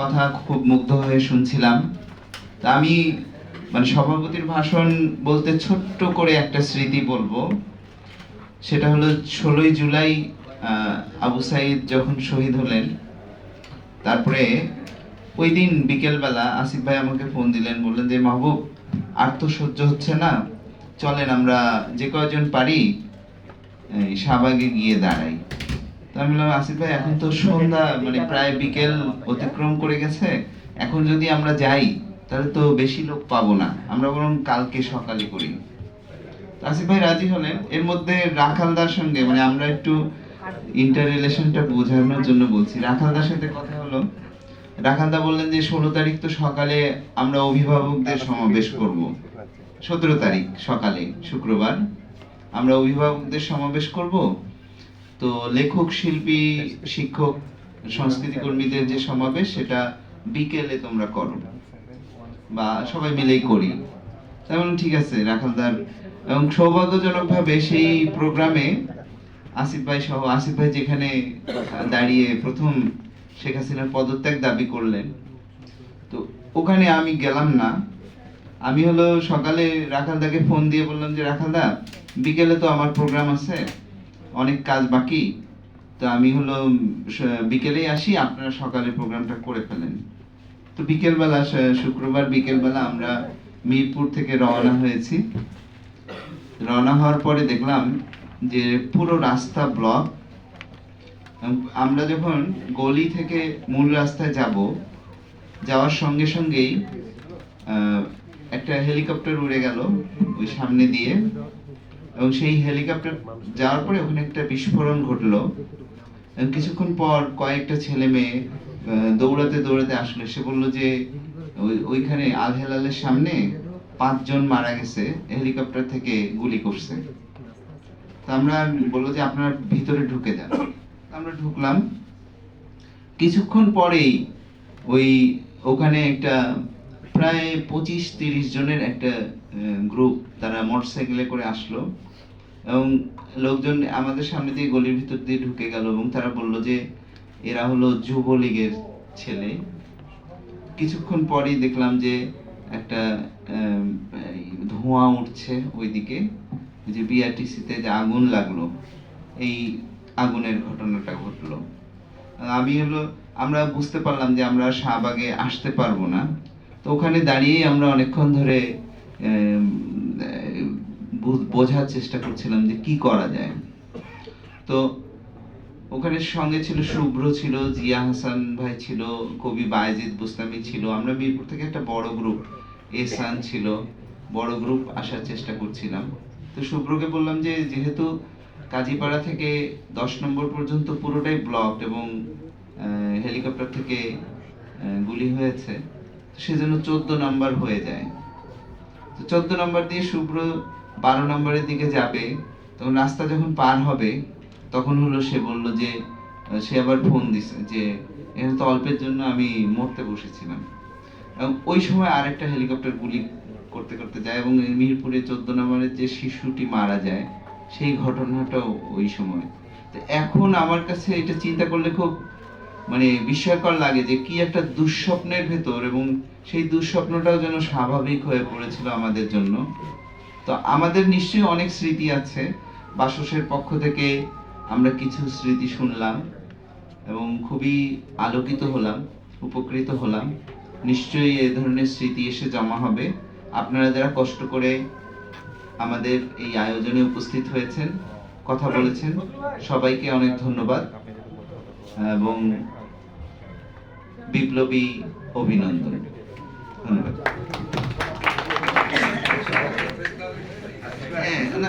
কথা খুব মুগ্ধ হয়ে শুনছিলাম। তা আমি মানে সভাপতির ভাষণ বলতে ছোট্ট করে একটা স্মৃতি বলব। সেটা হলো ষোলোই জুলাই আবু সাইদ যখন শহীদ হলেন, তারপরে ওই দিন বিকেলবেলা আসিফ ভাই আমাকে ফোন দিলেন, বললেন যে, মাহবুব, আর তো সহ্য হচ্ছে না। চলেন আমরা যে কয়জন পারি শাহবাগে গিয়ে দাঁড়াই। তো আমি বললাম আসিফ ভাই এখন তো সন্ধ্যা মানে প্রায় বিকেল অতিক্রম করে গেছে। এখন যদি আমরা যাই তাহলে তো বেশি লোক পাবো না। আমরা বরং কালকে সকালে করি। আসিফ ভাই রাজি হলেন। এর মধ্যে রাখালদার সঙ্গে মানে আমরা একটু ইন্টার রিলেশনটা বোঝানোর জন্য বলছি। রাখালদার সাথে কথা হলো। রাখালদা বললেন যে ষোলো তারিখ তো সকালে আমরা অভিভাবকদের সমাবেশ করব। সতেরো তারিখ সকালে শুক্রবার। আমরা অভিভাবকদের সমাবেশ করব। তো লেখক, শিল্পী, শিক্ষক, সংস্কৃতি কর্মীদের যে সমাবেশ, সেটা বিকেলে তোমরা করো বা সবাই মিলেই করি। তেমন ঠিক আছে রাখালদার এবং সৌভাগ্যজনকভাবে সেই প্রোগ্রামে আসিফ ভাই সহ, আসিফ ভাই যেখানে দাঁড়িয়ে প্রথম শেখ হাসিনার পদত্যাগ দাবি করলেন, তো ওখানে আমি গেলাম না। আমি হলো সকালে রাখালদাকে ফোন দিয়ে বললাম যে রাখালদা বিকেলে তো আমার প্রোগ্রাম আছে। অনেক কাজ বাকি। তো আমি হলো বিকেলেই আসি, আপনারা সকালে প্রোগ্রামটা করে ফেলেন। তো বিকেলবেলা শুক্রবার বিকেলবেলা আমরা মিরপুর থেকে রওনা হয়েছি। রওনা হওয়ার পরে দেখলাম যে পুরো রাস্তা ব্লক। আমরা যখন গলি থেকে মূল রাস্তায় যাব, যাওয়ার সঙ্গে সঙ্গেই একটা হেলিকপ্টার উড়ে গেল ওই সামনে দিয়ে। এবং সেই হেলিকপ্টার যাওয়ার পরে ওখানে একটা বিস্ফোরণ ঘটলো। এবং কিছুক্ষণ পর কয়েকটা ছেলে মেয়ে দৌড়াতে দৌড়াতে আসলো। সে বলল যে, ওই, ওইখানে আল হেলালের সামনে পাঁচজন মারা গেছে, হেলিকপ্টার থেকে গুলি করছে। তা আমরা বলল যে, আপনার ভিতরে ঢুকে যান। আমরা ঢুকলাম। কিছুক্ষণ পরেই ওই, ওখানে একটা প্রায় পঁচিশ তিরিশ জনের একটা গ্রুপ তারা মোটরসাইকেলে করে আসলো এবং লোকজন আমাদের সামনে দিয়ে গলির ভিতর দিয়ে ঢুকে গেল এবং তারা বলল যে, এরা হলো যুবলীগের ছেলে। কিছুক্ষণ পরেই দেখলাম যে একটা ধোঁয়া উঠছে ওইদিকে, যে বিআরটিসিতে যে আগুন লাগল, এই আগুনের ঘটনাটা ঘটলো। আমি হলো, আমরা বুঝতে পারলাম যে আমরা শাহবাগে আসতে পারব না। তো ওখানে দাঁড়িয়েই আমরা অনেকক্ষণ ধরে বোঝার চেষ্টা করছিলাম যে কি করা যায়। তো ওখানে সঙ্গে ছিল, শুভ্র ছিল, জিয়া হাসান ভাই ছিল, কবি বায়েজিদ বুস্তামি ছিল। আমরা মিরপুর থেকে একটা বড় গ্রুপ এসান ছিল। বড় গ্রুপ আসার চেষ্টা করছিলাম। তো শুভ্রকে বললাম যে, যেহেতু কাজীপাড়া থেকে দশ নম্বর পর্যন্ত পুরোটাই ব্লক এবং হেলিকপ্টার থেকে গুলি হয়েছে সেজন্য চোদ্দ নাম্বার হয়ে যায়। তো চোদ্দ নম্বর দিয়ে শুভ্র বারো নম্বরের দিকে যাবে, তখন রাস্তা যখন পার হবে, তখন হলো সে বলল যে, সে আবার ফোন দিছে যে, এখানে তো অল্পের জন্য আমি মরতে বসেছিলাম। এবং ওই সময় আরেকটা হেলিকপ্টার গুলি করতে করতে যায় এবং মিরপুরে চোদ্দ নম্বরের যে শিশুটি মারা যায়, সেই ঘটনাটাও ওই সময়। তো এখন আমার কাছে এটা চিন্তা করলে খুব মানে বিস্ময়কর লাগে যে কি একটা দুঃস্বপ্নের ভেতর এবং সেই দুঃস্বপ্নটাও যেন স্বাভাবিক হয়ে পড়েছিল আমাদের জন্য। তো আমাদের নিশ্চয়ই অনেক স্মৃতি আছে। বাসসের পক্ষ থেকে আমরা কিছু স্মৃতি শুনলাম এবং খুবই আলোকিত হলাম, উপকৃত হলাম। নিশ্চয়ই এ ধরনের স্মৃতি এসে জমা হবে। আপনারা যারা কষ্ট করে আমাদের এই আয়োজনে উপস্থিত হয়েছেন, কথা বলেছেন, সবাইকে অনেক ধন্যবাদ এবং বিপ্লবী অভিনন্দন। ধন্যবাদ। হ্যাঁ না